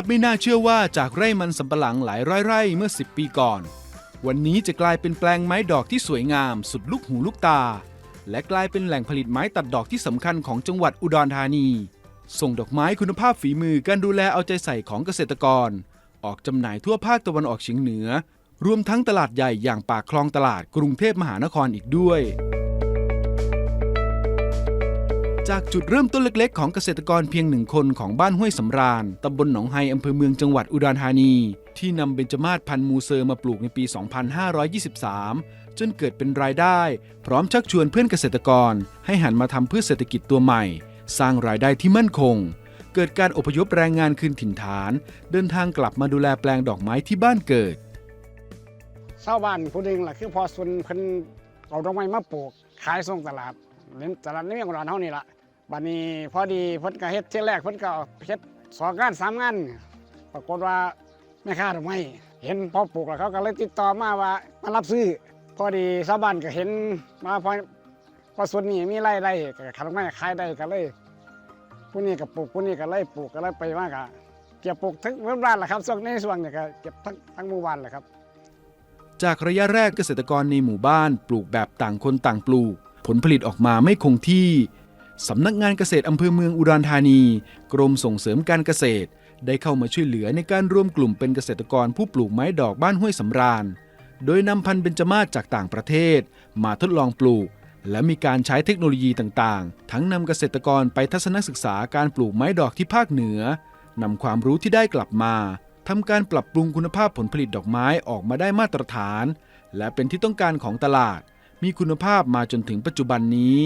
บไม่น่าเชื่อว่าจากไร่มันสำปะหลังหลายร้อยไร่เมื่อ 10 ปีก่อน วันนี้จะกลายเป็นแปลงไม้ดอกที่สวยงาม สุดลูกหูลูกตา และกลายเป็นแหล่งผลิตไม้ตัดดอกที่สำคัญของจังหวัดอุดรธานี ส่งดอกไม้คุณภาพฝีมือการดูแลเอาใจใส่ของเกษตรกร ออกจำหน่ายทั่วภาคตะวันออกเฉียงเหนือ รวมทั้งตลาดใหญ่อย่างปากคลองตลาดกรุงเทพมหานครอีกด้วย จากจุดเริ่มต้นเล็กๆ ของเกษตรกรเพียงหนึ่งคนของบ้านห้วยสำราญตำบลหนองไฮอำเภอเมืองจังหวัดอุดรธานี ที่นำเบญจมาศพันธุ์มูเซอร์มาปลูกในปี 2523 จนเกิดเป็นรายได้ พร้อมชักชวนเพื่อนเกษตรกร ให้หันมาทำพืชเศรษฐกิจตัวใหม่ สร้างรายได้ที่มั่นคง เกิดการอพยพแรงงานคืนถิ่นฐาน เดินทางกลับมาดูแลแปลงดอกไม้ที่บ้านเกิดชาวบ้านผู้หนึ่งหล่ะคือพอสุนเพิ่นเอาดอกไม้มาปลูกขายส่งตลาดเน้นตลาดในเมืองอุดรเฮานี่ล่ะ บัดนี้พอดีเพิ่นก็เฮ็ดเที่ยแรกเพิ่นก็เฮ็ดสองงานสามงานปรากฏว่าแม่ค้าดอกไม้เห็นพ่อปลูกแล้วเขาก็เลยติดต่อมาว่ามารับซื้อ พอดีชาวบ้านก็เห็นมาพอพอส่วนนี้มีไรายได้ก็ขายดอกไม้ขายได้ก็เลยผู้นี้ก็ปลูกผู้นี้ก็เลยปลูกก็เลยไปมากะเก็บปลูกทั้งหมู่บ้านแหละครับส่วนในส่วนเนี่ยก็เก็บทั้งทั้งหมู่บ้านแหละครับ จากระยะแรกเกษตรกรในหมู่บ้านปลูกแบบต่างคนต่างปลูก ผลผลิตออกมาไม่คงที่ สำนักงานเกษตรอำเภอเมืองอุดรธานี กรมส่งเสริมการเกษตร ได้เข้ามาช่วยเหลือในการร่วมกลุ่มเป็นเกษตรกรผู้ปลูกไม้ดอกบ้านห้วยสำราญ โดยนำพันธุ์เบญจมาศจากต่างประเทศ มาทดลองปลูก และมีการใช้เทคโนโลยีต่างๆ ทั้งนำเกษตรกรไปทัศนศึกษาการปลูกไม้ดอกที่ภาคเหนือนำความรู้ที่ได้กลับมาทำการปรับปรุงคุณภาพผลผลิตดอกไม้ออกมาได้มาตรฐาน และเป็นที่ต้องการของตลาด มีคุณภาพมาจนถึงปัจจุบันนี้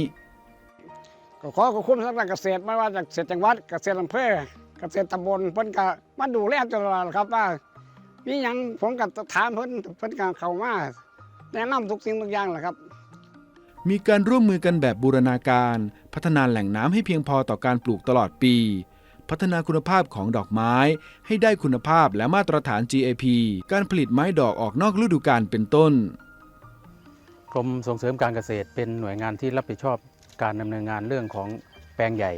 ก็ขอขอบคุณสำนักเกษตรไม่ว่าจากเกษตรจังหวัดเกษตรอำเภอเกษตรตำบลเพิ่นก็มาดูแลตลอดครับว่ามีหยังผมก็ถามเพิ่นเพิ่นก็เข้ามาแนะนำทุกสิ่งทุกอย่างแหละครับ มีการร่วมมือกันแบบบูรณาการ พัฒนาแหล่งน้ำให้เพียงพอต่อการปลูกตลอดปี พัฒนาคุณภาพของดอกไม้ ให้ได้คุณภาพและมาตรฐาน GAP การผลิตไม้ดอกออกนอกฤดูกาลเป็นต้น กรมส่งเสริมการเกษตรเป็นหน่วยงานที่รับผิดชอบ การดำเนินงานเรื่องของแปลงใหญ่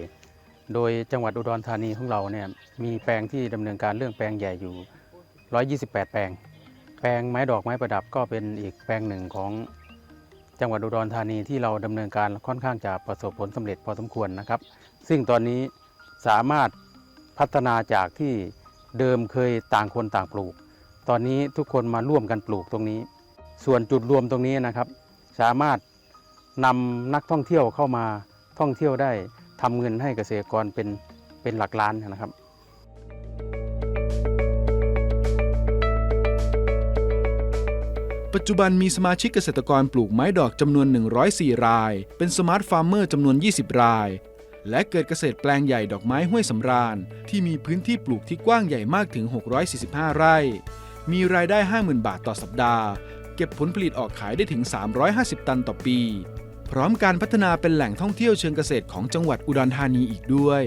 โดยจังหวัดอุดรธานีของเราเนี่ยมีแปลงที่ดำเนินการเรื่องแปลงใหญ่อยู่ 128 แปลง แปลงไม้ดอกไม้ประดับก็เป็นอีกแปลงหนึ่งของจังหวัดอุดรธานีที่เราดำเนินการค่อนข้างจะประสบผลสำเร็จพอสมควรนะครับ ซึ่งตอนนี้สามารถพัฒนาจากที่เดิมเคยต่างคนต่างปลูก ตอนนี้ทุกคนมาร่วมกันปลูกตรงนี้ ส่วนจุดรวมตรงนี้นะครับ สามารถ นำนักท่องเที่ยวเข้ามาท่องเที่ยวได้ทำเงินให้เกษตรกรเป็นเป็นหลักล้านนะครับปัจจุบันมีสมาชิกเกษตรกรปลูกไม้ดอกจำนวน 104 ราย เป็นสมาร์ทฟาร์มเมอร์จำนวน 20 ราย และเกิดเกษตรแปลงใหญ่ดอกไม้ห้วยสำราญ ที่มีพื้นที่ปลูกที่กว้างใหญ่มากถึง 645 ไร่ มีรายได้ 50,000 บาทต่อสัปดาห์ เก็บผลผลิตออกขายได้ถึง 350 ตันต่อปี พร้อมการพัฒนาเป็นแหล่งท่องเที่ยวเชิงเกษตรของจังหวัดอุดรธานีอีกด้วย